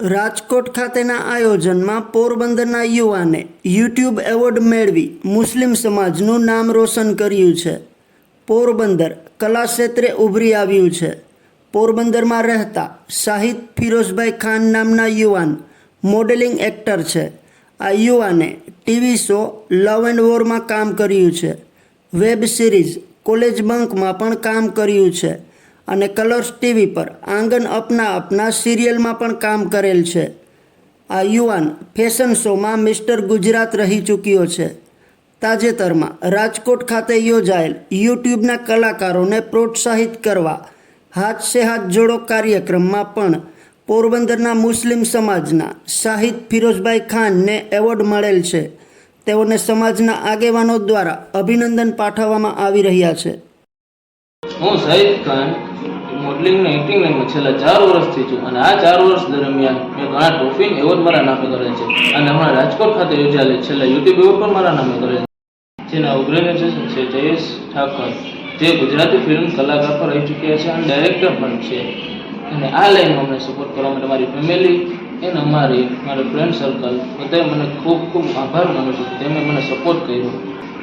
રાજકોટ ખાતેના આયોજનમાં પોરબંદરના યુવાને યુટ્યુબ એવોર્ડ મેળવી મુસ્લિમ સમાજનું નામ રોશન કર્યું છે. પોરબંદર કલા ક્ષેત્રે ઉભરી આવ્યું છે. પોરબંદરમાં રહેતા શાહિદ ફિરોઝભાઈ ખાન નામના યુવાન મોડેલિંગ એક્ટર છે. આ યુવાને ટીવી શો લવ એન્ડ વોરમાં કામ કર્યું છે. વેબ સિરીઝ કોલેજ બંકમાં પણ કામ કર્યું છે. અને કલર્સ ટીવી પર આંગન અપના અપના સિરિયલમાં પણ કામ કરેલ છે. આ યુવાન ફેશન શોમાં મિસ્ટર ગુજરાત રહી ચૂક્યો છે. તાજેતરમાં રાજકોટ ખાતે યોજાયેલ યુટ્યુબના કલાકારોને પ્રોત્સાહિત કરવા હાથ સે હાથ જોડો કાર્યક્રમમાં પણ પોરબંદરના મુસ્લિમ સમાજના શાહિદ ફિરોઝભાઈ ખાનને એવોર્ડ મળેલ છે. તેઓને સમાજના આગેવાનો દ્વારા અભિનંદન પાઠવવામાં આવી રહ્યા છે. હું સહિત ખાન મોડલિંગને એક્ટિંગ લાઈનમાં છેલ્લા ચાર વર્ષથી છું અને આ ચાર વર્ષ દરમિયાન મેં ઘણા ટ્રોફી એવોર્ડ મારા નામે કરેલ છે. અને હમણાં રાજકોટ ખાતે યોજાયેલ છેલ્લા યુટ્યુબ એવોર્ડ પણ મારા નામે કરેલ છે. જેના ઓર્ગેનાઇઝેશન છે જયેશ ઠાકર. જે ગુજરાતી ફિલ્મ કલાકાર પણ રહી ચૂક્યા છે અને ડાયરેક્ટર પણ છે. અને આ લાઈનમાં અમને સપોર્ટ કરવા માટે મારી ફેમિલી એને અમારી, મારું ફ્રેન્ડ સર્કલ બધાએ મને ખૂબ ખૂબ આભાર માનું છું તેમણે મને સપોર્ટ કર્યો.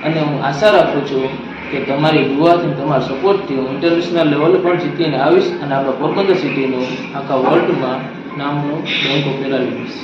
અને હું આશા રાખું છું કે તમારી યુવાથી તમારો સપોર્ટથી હું ઇન્ટરનેશનલ લેવલે પણ જીતીને આવીશ અને આપણા પોરબંદર સિટીનું આખા વર્લ્ડમાં નામનું બેંક ફેરાવી દઈશ.